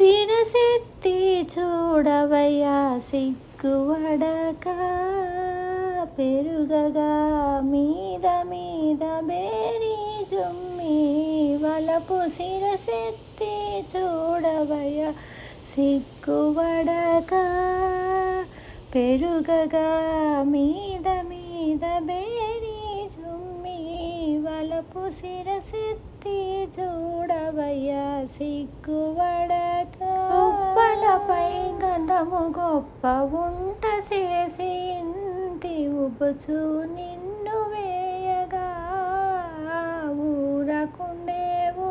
శిరసెత్తి చూడవయ్యా సిగ్గువడక పెరుగగా మీద మీద బేరీ జుమ్మి వలపు శిరసెత్తి చూడవయ్యా సిగ్గువడక పెరుగగా మీద మీద బేరీ జుమ్మి వలపు శిరసెత్తి చూడవయ్యా సిగ్గువడక గంధము గొప్ప ఉంట చేసి ఇంటి ఉబుచు నిన్ను వేయగా. ఊరకుండేవు.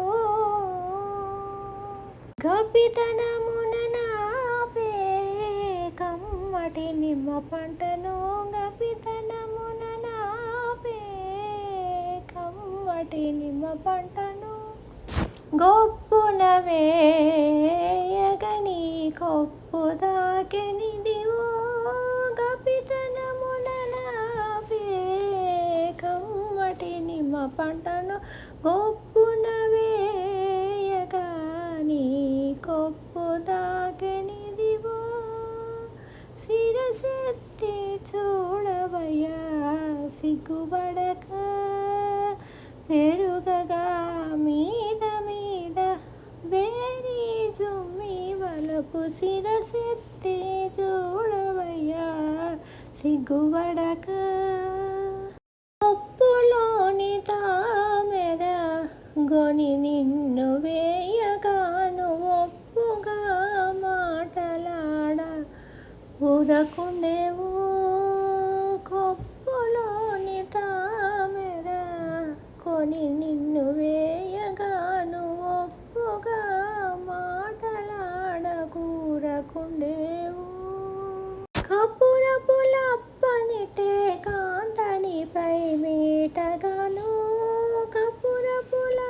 గబ్బితనమున నాపే కమ్మటి నిమ్మ పంటను గబ్బితనమున నాపే కమ్మటి నిమ్మ పంటను గొప్పున వేయగని కొప్పు దాకెనిదివో కమ్మటి నిమ్మ పంటను గొప్పున వేయగాని కొప్పు దాకెనిదివో శిరసెత్తి చూడవయ్యా సిగ్గుబడక పెరుగగా మీద మీద వేరీ జుమ్ వలపు శిరసెత్తి చూడవయ్యా సిగ్గుబడక ఒప్పులోని తామెర గొని నిన్ను వేయగాను ఒప్పుగా మాటలాడ. ఉదకు కూరకుండేవు కపురపులప్పనిటే కాంతనిపై మీటగాను కపురపులప్పనిటే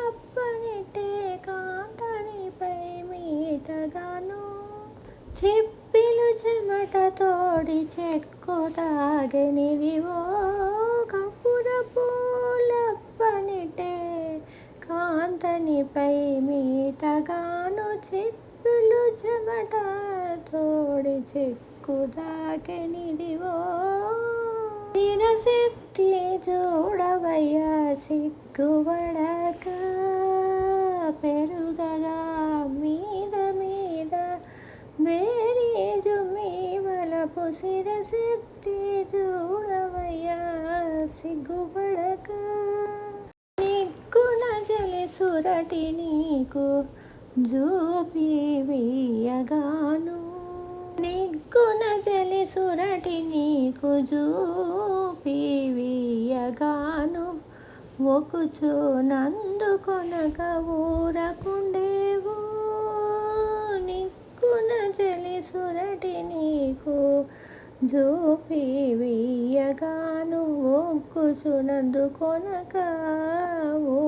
కాంతనిపై మీటగాను చిప్పిలు చెమట తోడి చెక్కు తాగనిదివో కపురపులప్పనిటే కాంతనిపై మీటగాను చిప్పులు చెమట తోడి చెక్కు దాకెనిదివో. దినశక్తి చూడవయ్యా సిగ్గుబడక పెరుగగా మీద మీద బేరీజు మీ వలపు శిరశక్తి చూడవయ్యా సిగ్గుబడక నిగ్గున జలి సురటి నీకు జూపివియగాను నిగ్గున జలి సురటి నీకు జూపి వేయగాను నందు నందుకొనక ఊరకుండేవు. నిగ్గున జలి సురటి నీకు జూపి వేయగాను ఒక్కుచు నందుకొనక ఊరకుండేవు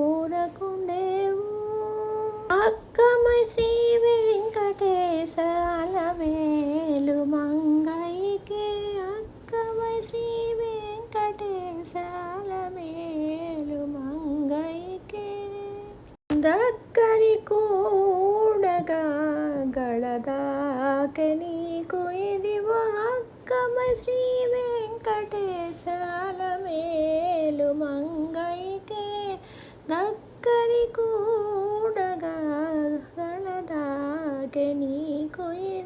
దగ్గరి కూడగా గళదాక నీకు ఇదివో అక్కమై శ్రీ వెంకటేశాల మేలు మంగైకే దగ్గరి కూడగా గళదాక నీకు ఇదివో